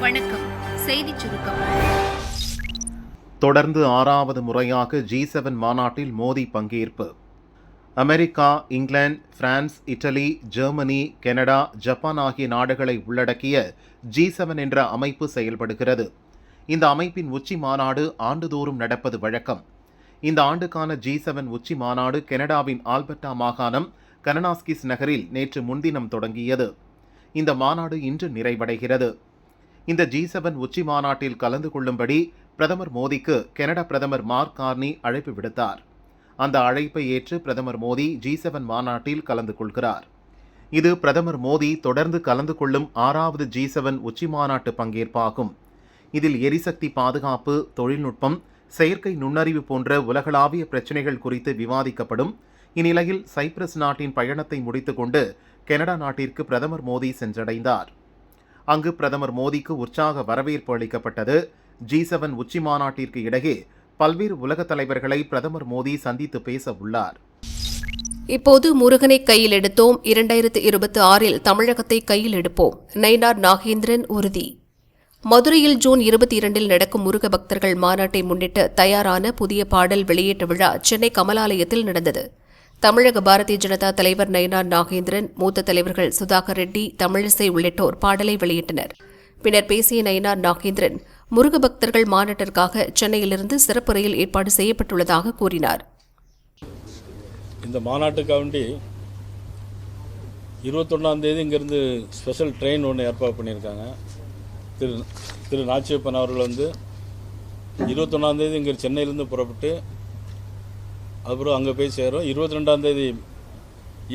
வணக்கம். செய்தி சுருக்கம். தொடர்ந்து ஆறாவது முறையாக ஜி செவன் மாநாட்டில் மோடி பங்கேற்பு. America England France Italy Germany Canada Japan ஆகிய நாடுகளை உள்ளடக்கிய ஜி செவன் என்ற அமைப்பு செயல்படுகிறது. இந்த அமைப்பின் உச்சி மாநாடு ஆண்டுதோறும் நடப்பது வழக்கம். இந்த ஆண்டுக்கான ஜி செவன் உச்சி மாநாடு கனடாவின் ஆல்பர்டா மாகாணம் கனனாஸ்கிஸ் நகரில் நேற்று முன்தினம் தொடங்கியது. இந்த மாநாடு இன்று நிறைவடைகிறது. இந்த ஜி செவன் உச்சி மாநாட்டில் கலந்து கொள்ளும்படி பிரதமர் மோடிக்கு கனடா பிரதமர் மார்க் கார்னி அழைப்பு விடுத்தார். அந்த அழைப்பை ஏற்று பிரதமர் மோடி ஜி செவன் மாநாட்டில் கலந்து கொள்கிறார். இது பிரதமர் மோடி தொடர்ந்து கலந்து கொள்ளும் ஆறாவது ஜி செவன் உச்சி மாநாட்டு பங்கேற்பாகும். இதில் எரிசக்தி பாதுகாப்பு தொழில்நுட்பம் செயற்கை நுண்ணறிவு போன்ற உலகளாவிய பிரச்சினைகள் குறித்து விவாதிக்கப்படும். இந்நிலையில் சைப்ரஸ் நாட்டின் பயணத்தை முடித்துக்கொண்டு கனடா நாட்டிற்கு பிரதமர் மோடி சென்றடைந்தார். அங்கு பிரதமர் மோடிக்கு உற்சாக வரவேற்பு அளிக்கப்பட்டது. ஜி செவன் உச்சி மாநாட்டிற்கு இடையே பல்வேறு உலகத் தலைவர்களை பிரதமர் மோடி சந்தித்து பேச உள்ளார். இப்போது முருகனை கையில் எடுத்தோம். இரண்டாயிரத்து இருபத்தி ஆறில் தமிழகத்தை கையில் எடுப்போம். நயினார் நாகேந்திரன் உறுதி. மதுரையில் ஜூன் இருபத்தி இரண்டில் நடக்கும் முருக பக்தர்கள் மாநாட்டை முன்னிட்டு தயாரான புதிய பாடல் வெளியீட்டு விழா சென்னை கமலாலயத்தில் நடந்தது. தமிழக பாரதிய ஜனதா தலைவர் நயினார் நாகேந்திரன் மூத்த தலைவர்கள் சுதாகர் ரெட்டி தமிழிசை உள்ளிட்டோர் பாடலை வெளியிட்டனர். பின்னர் பேசிய நயினார் நாகேந்திரன் முருக பக்தர்கள் மாநாட்டிற்காக சென்னையிலிருந்து சிறப்பு ரயில் ஏற்பாடு செய்யப்பட்டுள்ளதாக கூறினார். இந்த மாநாட்டுக்காண்டி இருபத்தொன்னாந்தேதி இங்கேருந்து ஸ்பெஷல் ட்ரெயின் ஒன்று ஏற்பாடு பண்ணியிருக்காங்க. திரு திரு நாச்சியப்பன் அவர்கள் வந்து இருபத்தொன்னாந்தேதி இங்கே சென்னையிலேருந்து புறப்பட்டு அப்புறம் அங்கே போய் சேரும். இருபத்தி ரெண்டாந்தேதி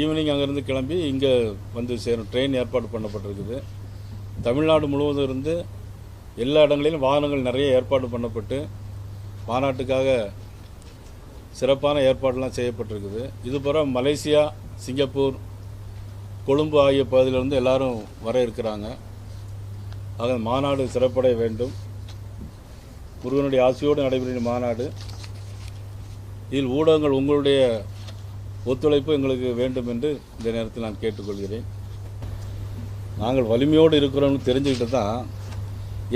ஈவினிங் அங்கேருந்து கிளம்பி இங்கே வந்து சேரும். ட்ரெயின் ஏற்பாடு பண்ணப்பட்டிருக்குது. தமிழ்நாடு முழுவதும் இருந்து எல்லா இடங்களிலும் வாகனங்கள் நிறைய ஏற்பாடு பண்ணப்பட்டு மாநாட்டுக்காக சிறப்பான ஏற்பாடுலாம் செய்யப்பட்டிருக்குது. இதுபோல் மலேசியா சிங்கப்பூர் கொழும்பு ஆகிய பகுதியிலிருந்து எல்லாரும் வர இருக்கிறாங்க. ஆக மாநாடு சிறப்படைய வேண்டும். முருகனுடைய ஆசையோடு நடைபெறும் மாநாடு. இதில் ஊடகங்கள் உங்களுடைய ஒத்துழைப்பு எங்களுக்கு வேண்டும் என்று இந்த நேரத்தில் நான் கேட்டுக்கொள்கிறேன். நாங்கள் வலிமையோடு இருக்கிறோம்னு தெரிஞ்சுக்கிட்டு தான்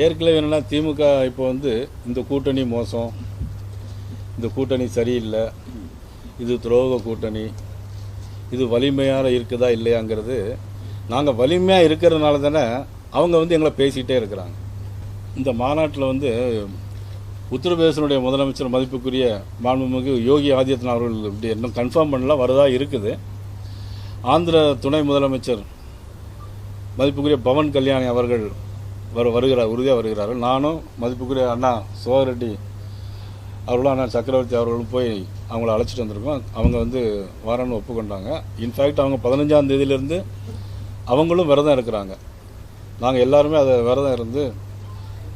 ஏற்கனவே என்னென்னா திமுக இப்போ வந்து இந்த கூட்டணி மோசம் இந்த கூட்டணி சரியில்லை இது துரோக கூட்டணி இது வலிமையாக இருக்குதா இல்லையாங்கிறது நாங்கள் வலிமையாக இருக்கிறதுனால தானே அவங்க வந்து எங்களை பேசிக்கிட்டே இருக்கிறாங்க. இந்த மாநாட்டில் வந்து உத்தரப்பிரதேசனுடைய முதலமைச்சர் மதிப்புக்குரிய மாண்புமிகு யோகி ஆதித்யநாத் அவர்கள் இப்படி இன்னும் கன்ஃபார்ம் பண்ணல வரதா இருக்குது. ஆந்திர துணை முதலமைச்சர் மதிப்புக்குரிய பவன் கல்யாணி அவர்கள் வரு வருகிறார் உறுதியாக வருகிறார்கள். நானும் மதிப்புக்குரிய அண்ணா சோகரெட்டி அவர்களும் அண்ணா சக்கரவர்த்தி அவர்களும் போய் அவங்கள அழைச்சிட்டு வந்திருக்கோம். அவங்க வந்து வரேன்னு ஒப்புக்கொண்டாங்க. இன்ஃபேக்ட் அவங்க பதினஞ்சாம் தேதியிலேருந்து அவங்களும் விரதம் இருக்கிறாங்க. நாங்கள் எல்லாருமே அதை விரதம் இருந்து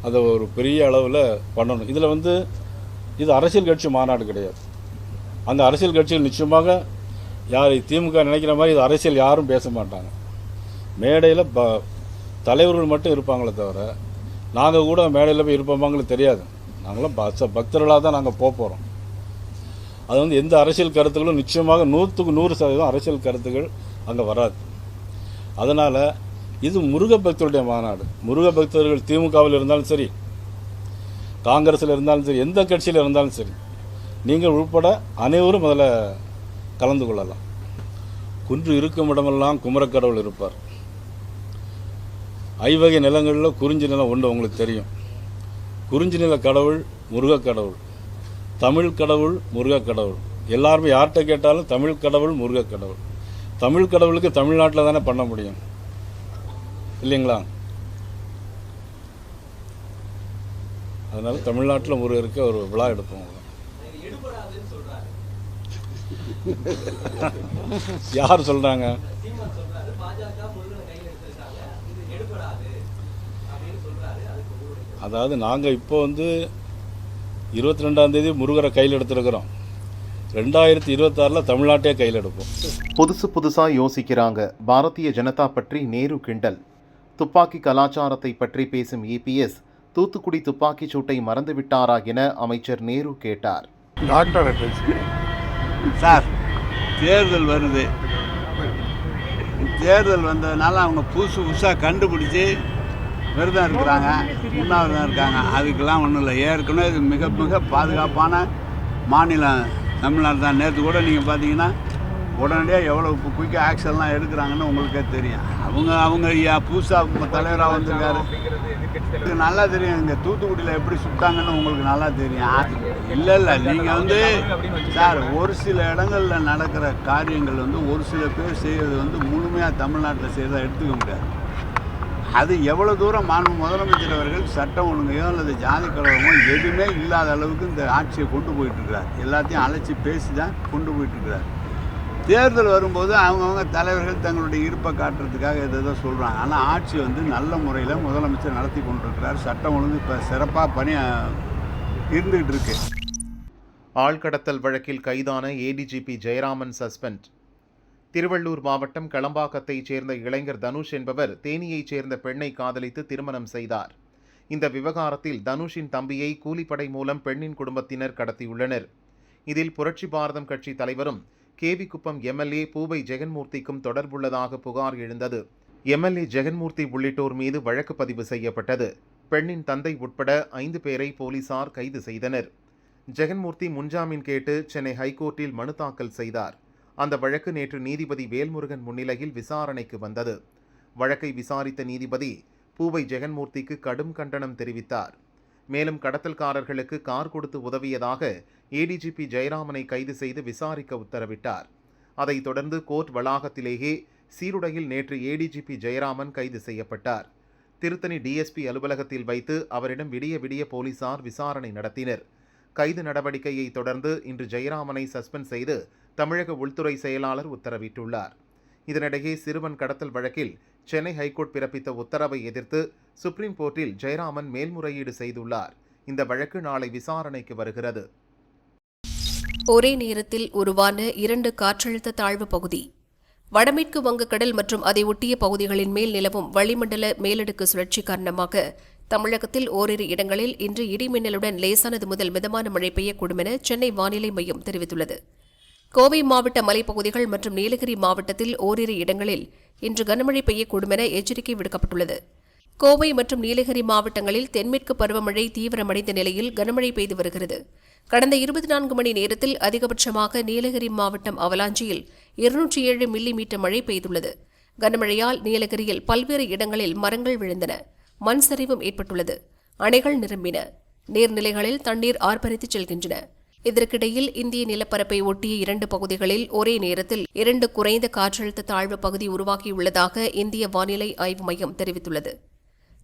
அதை ஒரு பெரிய அளவில் பண்ணணும். இதில் வந்து இது அரசியல் கட்சி மாநாடு கிடையாது. அந்த அரசியல் கட்சிகள் நிச்சயமாக யார் திமுக நினைக்கிற மாதிரி இது அரசியல் யாரும் பேச மாட்டாங்க. மேடையில் ப தலைவர்கள் மட்டும் இருப்பாங்களே தவிர நாங்கள் கூட மேடையில் போய் இருப்போமாங்களுக்கு தெரியாது. நாங்களாம் பக்த பக்தர்களாக தான் நாங்கள் போக போகிறோம் அது வந்து எந்த அரசியல் கருத்துக்களும் நிச்சயமாக நூற்றுக்கு நூறு சதவீதம் அரசியல் கருத்துக்கள் அங்கே வராது. அதனால் இது முருக பக்தருடைய மாநாடு. முருக பக்தர்கள் திமுகவில் இருந்தாலும் சரி காங்கிரஸில் இருந்தாலும் சரி எந்த கட்சியில் இருந்தாலும் சரி நீங்கள் உட்பட அனைவரும் அதில் கலந்து கொள்ளலாம். குன்று இருக்கும் இடமெல்லாம் குமரக்கடவுள் இருப்பார். ஐவகை நிலங்களில் குறிஞ்சி நிலம் உண்டு உங்களுக்கு தெரியும். குறிஞ்சி நில கடவுள் முருகக் கடவுள் தமிழ் கடவுள் முருகக் கடவுள் எல்லாருமே யார்கிட்ட கேட்டாலும் தமிழ் கடவுள் முருகக் கடவுள் தமிழ் கடவுளுக்கு தமிழ்நாட்டில் தானே பண்ண முடியும். இல்லைங்களா? அதனால தமிழ்நாட்டில் முருகருக்கு ஒரு விழா எடுப்போம். யார் சொல்றாங்க? அதாவது நாங்கள் இப்போ வந்து இருபத்தி ரெண்டாந்தேதி முருகரை கையில் எடுத்துருக்கிறோம். ரெண்டாயிரத்தி இருபத்தாறில் தமிழ்நாட்டையே கையில் எடுப்போம். புதுசு புதுசாக யோசிக்கிறாங்க. பாரதிய ஜனதா பற்றி நேரு கிண்டல். துப்பாக்கி கலாச்சாரத்தை பற்றி பேசும் இபிஎஸ் தூத்துக்குடி துப்பாக்கிச் சூட்டை மறந்துவிட்டாரா என அமைச்சர் நேரு கேட்டார். டாக்டர் சார் தேர்தல் வருது. தேர்தல் வந்ததுனால அவங்க புதுசு புதுசாக கண்டுபிடிச்சி விரதம் இருக்கிறாங்க உண்ணாவிரதம் இருக்காங்க. அதுக்கெல்லாம் ஒன்றும் இல்லை. ஏற்கனவே இது மிக மிக பாதுகாப்பான மாநிலம் தமிழ்நாடு தான். நேற்று கூட நீங்கள் பார்த்தீங்கன்னா உடனடியாக எவ்வளோ குயிக்காக ஆக்ஷன்லாம் எடுக்கிறாங்கன்னு உங்களுக்கே தெரியும். அவங்க அவங்க ஐயா புதுசாக தலைவராக வந்திருக்காரு. இது நல்லா தெரியும். இங்கே தூத்துக்குடியில் எப்படி சுட்டாங்கன்னு உங்களுக்கு நல்லா தெரியும். இல்லை இல்லை. நீங்கள் வந்து சார் ஒரு சில இடங்களில் நடக்கிற காரியங்கள் வந்து ஒரு சில பேர் செய்கிறது வந்து முழுமையாக தமிழ்நாட்டில் செய்கிறதா எடுத்துக்க முடியாது. அது எவ்வளோ தூரம் மாண்பு முதலமைச்சர் அவர்கள் சட்டம் ஒழுங்கையோ அல்லது ஜாதி கலவரமோ எதுவுமே இல்லாத அளவுக்கு இந்த ஆட்சியை கொண்டு போயிட்டுருக்கிறார் எல்லாத்தையும் அழைச்சி பேசி தான் கொண்டு போயிட்டுருக்கிறார் தேர்தல் வரும்போது அவங்கவுங்க தலைவர்கள் தங்களுடைய இருப்பை காட்டுறதுக்காக எதோ சொல்கிறாங்க ஆனால் ஆட்சி வந்து நல்ல முறையில் முதலமைச்சர் நடத்தி கொண்டிருக்கிறார். சட்டம் ஒழுங்கு இப்போ சிறப்பாக பணி இருந்துகிட்டு இருக்கு. ஆழ்கடத்தல் வழக்கில் கைதான ஏடிஜிபி ஜெயராமன் சஸ்பெண்ட். திருவள்ளூர் மாவட்டம் களம்பாக்கத்தைச் சேர்ந்த இளைஞர் தனுஷ் என்பவர் தேனியைச் சேர்ந்த பெண்ணை காதலித்து திருமணம் செய்தார். இந்த விவகாரத்தில் தனுஷின் தம்பியை கூலிப்படை மூலம் பெண்ணின் குடும்பத்தினர் கடத்தியுள்ளனர். இதில் புரட்சி பாரதம் கட்சி தலைவரும் கேவிக்குப்பம் எம்எல்ஏ பூவை ஜெகன்மூர்த்திக்கும் தொடர்புள்ளதாக புகார் எழுந்தது. எம்எல்ஏ ஜெகன்மூர்த்தி உள்ளிட்டோர் மீது வழக்கு பதிவு செய்யப்பட்டது. பெண்ணின் தந்தை உட்பட ஐந்து பேரை போலீசார் கைது செய்தனர். ஜெகன்மூர்த்தி முன்ஜாமீன் கேட்டு சென்னை ஹைகோர்ட்டில் மனு தாக்கல் செய்தார். அந்த வழக்கு நேற்று நீதிபதி வேல்முருகன் முன்னிலையில் விசாரணைக்கு வந்தது. வழக்கை விசாரித்த நீதிபதி பூவை ஜெகன்மூர்த்திக்கு கடும் கண்டனம் தெரிவித்தார். மேலும் கடத்தல்காரர்களுக்கு கார் கொடுத்து உதவியதாக ஏடிஜிபி ஜெயராமனை கைது செய்து விசாரிக்க உத்தரவிட்டார். அதைத் தொடர்ந்து கோர்ட் வளாகத்திலேயே சீருடையில் நேற்று ஏடிஜிபி ஜெயராமன் கைது செய்யப்பட்டார். திருத்தணி டிஎஸ்பி அலுவலகத்தில் வைத்து அவரிடம் விடிய விடிய போலீசார் விசாரணை நடத்தினர். கைது நடவடிக்கையை தொடர்ந்து இன்று ஜெயராமனை சஸ்பெண்ட் செய்து தமிழக உள்துறை செயலாளர் உத்தரவிட்டுள்ளார். இதனிடையே சிறுவன் கடத்தல் வழக்கில் சென்னை ஹைகோர்ட் பிறப்பித்த உத்தரவை எதிர்த்து சுப்ரீம் கோர்ட்டில் ஜெயராமன் மேல்முறையீடு செய்துள்ளார். இந்த வழக்கு நாளை விசாரணைக்கு வருகிறது. ஒரே நேரத்தில் உருவான இரண்டு காற்றழுத்த தாழ்வு பகுதி. வடமேற்கு வங்கக்கடல் மற்றும் அதை ஒட்டிய பகுதிகளின் மேல் நிலவும் வளிமண்டல மேலடுக்கு சுழற்சி காரணமாக தமிழகத்தில் ஓரிரு இடங்களில் இன்று இடிமின்னலுடன் லேசானது முதல் மிதமான மழை பெய்யக்கூடும் என சென்னை வானிலை மையம் தெரிவித்துள்ளது. கோவை மாவட்ட மலைப்பகுதிகள் மற்றும் நீலகிரி மாவட்டத்தில் ஓரிரு இடங்களில் இன்று கனமழை பெய்யக்கூடும் என எச்சரிக்கை விடுக்கப்பட்டுள்ளது. கோவை மற்றும் நீலகிரி மாவட்டங்களில் தென்மேற்கு பருவமழை தீவிரமடைந்த நிலையில் கனமழை பெய்து வருகிறது. கடந்த இருபத்தி நான்கு மணி நேரத்தில் அதிகபட்சமாக நீலகிரி மாவட்டம் அவலாஞ்சியில் இருநூற்றி ஏழு மில்லி மீட்டர் மழை பெய்துள்ளது. கனமழையால் நீலகிரியில் பல்வேறு இடங்களில் மரங்கள் விழுந்தன. மண் சரிவும் ஏற்பட்டுள்ளது. அணைகள் நிரம்பின. நீர்நிலைகளில் தண்ணீர் ஆர்ப்பரித்துச் செல்கின்றன. இதற்கிடையில் இந்திய நிலப்பரப்பை ஒட்டிய இரண்டு பகுதிகளில் ஒரே நேரத்தில் இரண்டு குறைந்த காற்றழுத்த தாழ்வு பகுதி உருவாகியுள்ளதாக இந்திய வானிலை ஆய்வு மையம் தெரிவித்துள்ளது.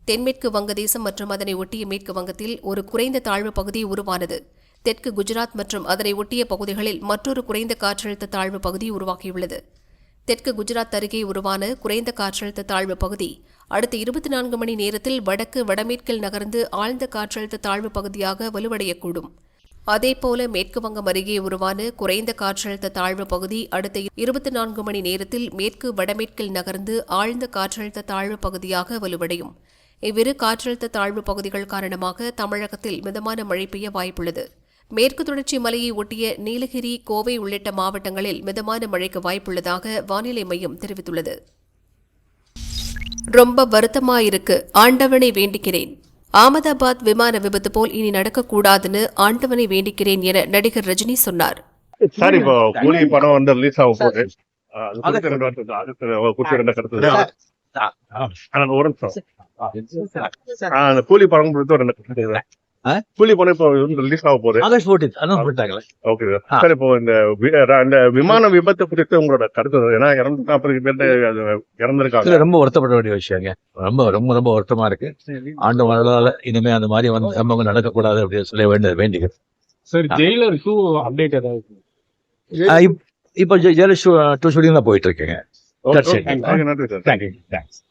தென்மேற்கு வங்கதேசம் மற்றும் அதனை ஒட்டிய மேற்கு வங்கத்தில் ஒரு குறைந்த தாழ்வு பகுதி உருவானது. தெற்கு குஜராத் மற்றும் அதனை ஒட்டிய பகுதிகளில் மற்றொரு குறைந்த காற்றழுத்த தாழ்வு பகுதி உருவாகியுள்ளது. தெற்கு குஜராத் அருகே உருவான குறைந்த காற்றழுத்த தாழ்வு பகுதி அடுத்த இருபத்தி நான்கு மணி நேரத்தில் வடக்கு வடமேற்கில் நகர்ந்து ஆழ்ந்த காற்றழுத்த தாழ்வு பகுதியாக வலுவடையக்கூடும். அதேபோல மேற்குவங்கம் அருகே உருவான குறைந்த காற்றழுத்த தாழ்வு பகுதி அடுத்த இருபத்தி நான்கு மணி நேரத்தில் மேற்கு வடமேற்கில் நகர்ந்து ஆழ்ந்த காற்றழுத்த தாழ்வு பகுதியாக வலுவடையும். இவ்விரு காற்றழுத்த தாழ்வு பகுதிகள் காரணமாக தமிழகத்தில் மிதமான மழை பெய்ய வாய்ப்புள்ளது. மேற்கு தொடர்ச்சி மலையை ஒட்டிய நீலகிரி கோவை உள்ளிட்ட மாவட்டங்களில் மிதமான மழைக்கு வாய்ப்புள்ளதாக வானிலை மையம் தெரிவித்துள்ளது. ரொம்ப வருத்தமா இருக்கு ஆண்டவனை வேண்டிக்கிறேன். அகமதாபாத் விமான விபத்து போல் இனி நடக்கக்கூடாதுன்னு ஆண்டவனை வேண்டிக்கிறேன் என நடிகர் ரஜினி சொன்னார் சார் இப்போ கூலி படம் வந்து ரிலீஸ் ஆக போகுது ஒரு கூலி படம் குறித்து ரெண்டு கருத்து சொல்றேன். ஆ? கூலி படம் இப்போ ரிலீஸ் ஆக போகுது. ஆகஸ்ட் ஃபோர்டீன் அனௌன்ஸ் பண்ணிட்டாங்களே ஓகே சார் இப்போ இந்த வி- அந்த விமான விபத்து குறித்து உங்களோட கருத்து என்ன? ஏன்னா இரநூத்தி நாற்பது பேர் இறந்திருக்காங்க. ரொம்ப வருத்தப்பட வேண்டிய விஷயங்க ரொம்ப ரொம்ப ரொம்ப வருத்தமா இருக்கு. ஆண்டு வரலால இனிமே அந்த மாதிரி வந்து சம்பவங்கள் நடக்கக்கூடாது அப்படின்னு சொல்ல வேண்டிய வேண்டியது. சார் ஜெயிலர் டூ அப்டேட் ஏதாவது? இப்போ ஜெயலலிதா டூ ஷூட்டிங் தான் போயிட்டு இருக்கேங்க. Thank you thanks